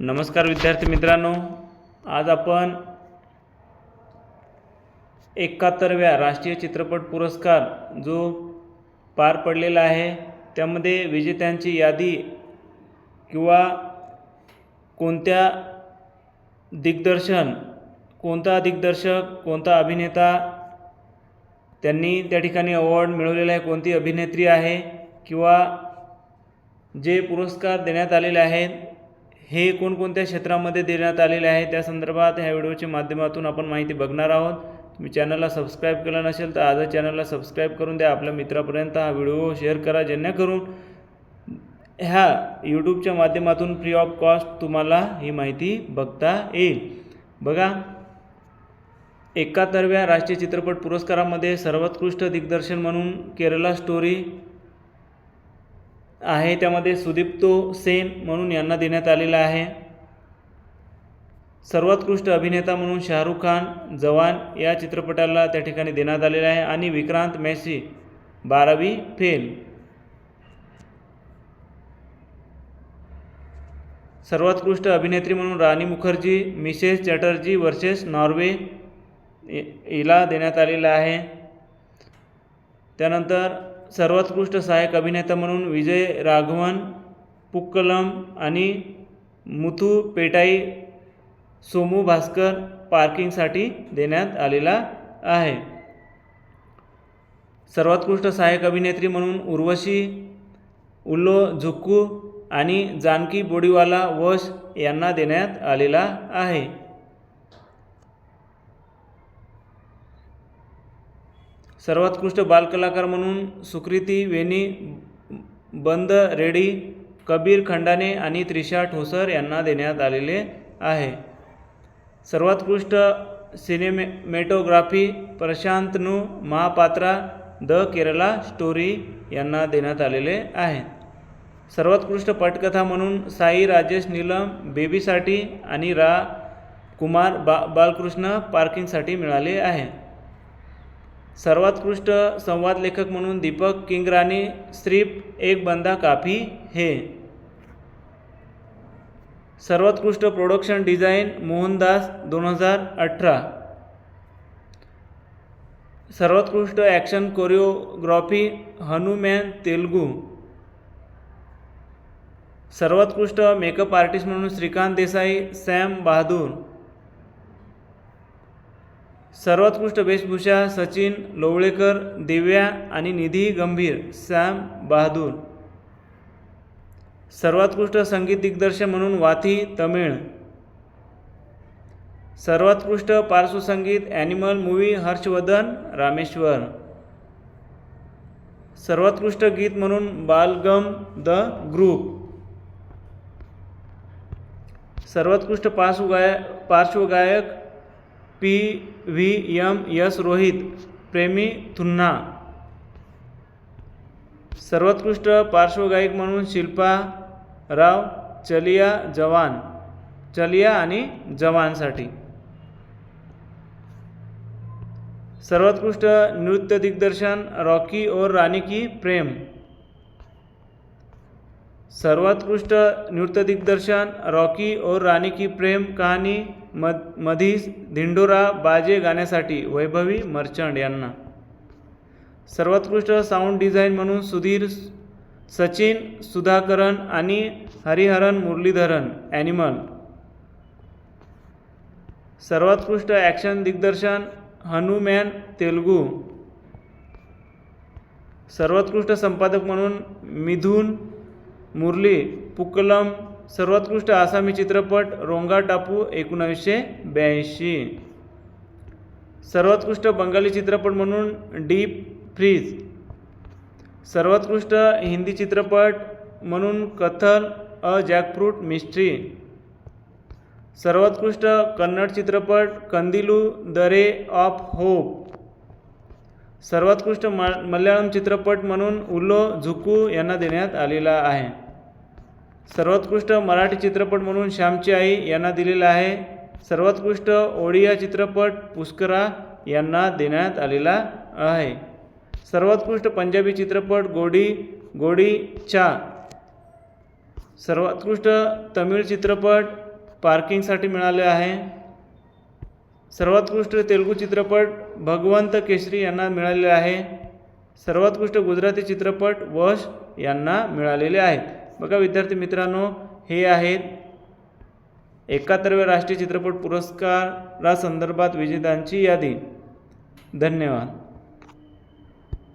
नमस्कार विद्यार्थी मित्रांनो आज आपण एकाहत्तरव्या राष्ट्रीय चित्रपट पुरस्कार जो पार पडलेला आहे त्यामध्ये विजेत्यांची यादी किंवा कोणत्या दिग्दर्शन कोणता दिग्दर्शक कोणता अभिनेता त्यांनी त्या ठिकाणी अवॉर्ड मिळवलेला आहे कोणती अभिनेत्री आहे किंवा जे पुरस्कार देण्यात आलेले आहेत हे कोणकोणत्या क्षेत्रामध्ये देण्यात आलेले आहे त्या संदर्भात ह्या व्हिडिओच्या माध्यमातून आपण माहिती बघणार आहोत. तुम्ही चॅनलला सबस्क्राईब केलं नसेल तर आजच चॅनलला सबस्क्राईब करून द्या. आपल्या मित्रापर्यंत हा व्हिडिओ शेअर करा जेणेकरून ह्या यूट्यूबच्या माध्यमातून फ्री ऑफ कॉस्ट तुम्हाला ही माहिती बघता येईल. बघा एकाहत्तरव्या राष्ट्रीय चित्रपट पुरस्कारामध्ये सर्वोत्कृष्ट दिग्दर्शन म्हणून केरला स्टोरी आहे. त्यामध्ये सुदीप्तो सेन म्हणून यांना देण्यात आलेला आहे. सर्वोत्कृष्ट अभिनेता म्हणून शाहरुख खान जवान या चित्रपटाला त्या ठिकाणी देण्यात आलेला आहे. आणि विक्रांत मेसी बारावी फेल. सर्वोत्कृष्ट अभिनेत्री म्हणून Rani Mukherjee Mrs Chatterjee versus Norway हिला देण्यात आलेला आहे. त्यानंतर सर्वोत्कृष्ट सहाय्यक अभिनेता म्हणून विजय राघवन पुक्कलम आणि मुथू पेटाई सोमू भास्कर पार्किंगसाठी देण्यात आलेला आहे. सर्वोत्कृष्ट सहाय्यक अभिनेत्री म्हणून उर्वशी उल्लो झुक्कू आणि जानकी बोडीवाला वश यांना देण्यात आलेला आहे. सर्वोत्कृष्ट बालकलाकार म्हणून सुकृती वेणी बंद रेडी कबीर खंडाने आणि त्रिशा ठोसर यांना देण्यात आलेले आहे. सर्वोत्कृष्ट cinematography Prasantanu Mohapatra the Kerala story यांना देण्यात आलेले आहे. सर्वोत्कृष्ट पटकथा म्हणून साई राजेश नीलम बेबीसाठी आणि रा कुमार बा बालकृष्ण पार्किंगसाठी मिळाले आहे. सर्वोत्कृष्ट संवाद लेखक म्हणून दीपक किंगरानी स्त्रीप एक बंदा काफी हे. सर्वोत्कृष्ट प्रोडक्शन डिझाईन मोहनदास दोन हजार अठरा. सर्वोत्कृष्ट ॲक्शन कोरिओग्राफी हनुमॅन तेलगू. सर्वोत्कृष्ट मेकअप आर्टिस्ट म्हणून श्रीकांत देसाई सॅम बहादूर. सर्वोत्कृष्ट वेशभूषा सचिन लोवळेकर दिव्या आणि निधी गंभीर सॅम बहादूर. सर्वोत्कृष्ट संगीत दिग्दर्शक म्हणून वाथी तमिळ. सर्वोत्कृष्ट पार्श्वसंगीत ॲनिमल मूवी हर्षवर्धन रामेश्वर. सर्वोत्कृष्ट गीत म्हणून बालगम द ग्रुप. सर्वोत्कृष्ट पार्श्वगाय पार्श्वगायक P V M S Rohit Premisthunna सर्वोत्कृष्ट पार्श्वगायक म्हणून शिल्पा राव चलिया जवान चलिया आणि जवानसाठी. सर्वोत्कृष्ट नृत्य दिग्दर्शन रॉकी और रानी की प्रेम. सर्वोत्कृष्ट नृत्य दिग्दर्शन रॉकी और रानी की प्रेम कहाणी मध मधीस धिंडोरा बाजे गाण्यासाठी वैभवी मर्चंट यांना. सर्वोत्कृष्ट साऊंड डिझाईन म्हणून सुधीर सचिन सुधाकरन आणि हरिहरन मुरलीधरन ॲनिमल. सर्वोत्कृष्ट ॲक्शन दिग्दर्शन हनुमॅन तेलगू. सर्वोत्कृष्ट संपादक म्हणून मिथुन मुरली पुक्कलम सर्वोत्कृष्ट आसामी चित्रपट रोंगा टापू एकोणावीसशे ब्याऐंशी. सर्वोत्कृष्ट बंगाली चित्रपट म्हणून डीप फ्रीज. सर्वोत्कृष्ट हिंदी चित्रपट म्हणून कथल अ जॅकफ्रूट मिस्ट्री. सर्वोत्कृष्ट कन्नड चित्रपट Kandeelu the ray of hope. सर्वोत्कृष्ट म मल्याळम चित्रपट म्हणून उल्लो झुकू यांना देण्यात आलेला आहे. सर्वोत्कृष्ट मराठी चित्रपट म्हणून श्यामची आई यांना दिलेला आहे. सर्वोत्कृष्ट ओडिया चित्रपट पुष्करा यांना देण्यात आलेला आहे. सर्वोत्कृष्ट पंजाबी चित्रपट गोडी गोडी चा. सर्वोत्कृष्ट तमिळ चित्रपट पार्किंगसाठी मिळाले आहे. सर्वोत्कृष्ट तेलुगू चित्रपट भगवंत केसरी यांना मिळालेले आहे. सर्वोत्कृष्ट गुजराती चित्रपट वश यांना मिळालेले आहेत. बघा विद्यार्थी मित्रांनो हे आहेत एकाहत्तरव्या राष्ट्रीय चित्रपट पुरस्कारासंदर्भात विजेत्यांची यादी. धन्यवाद.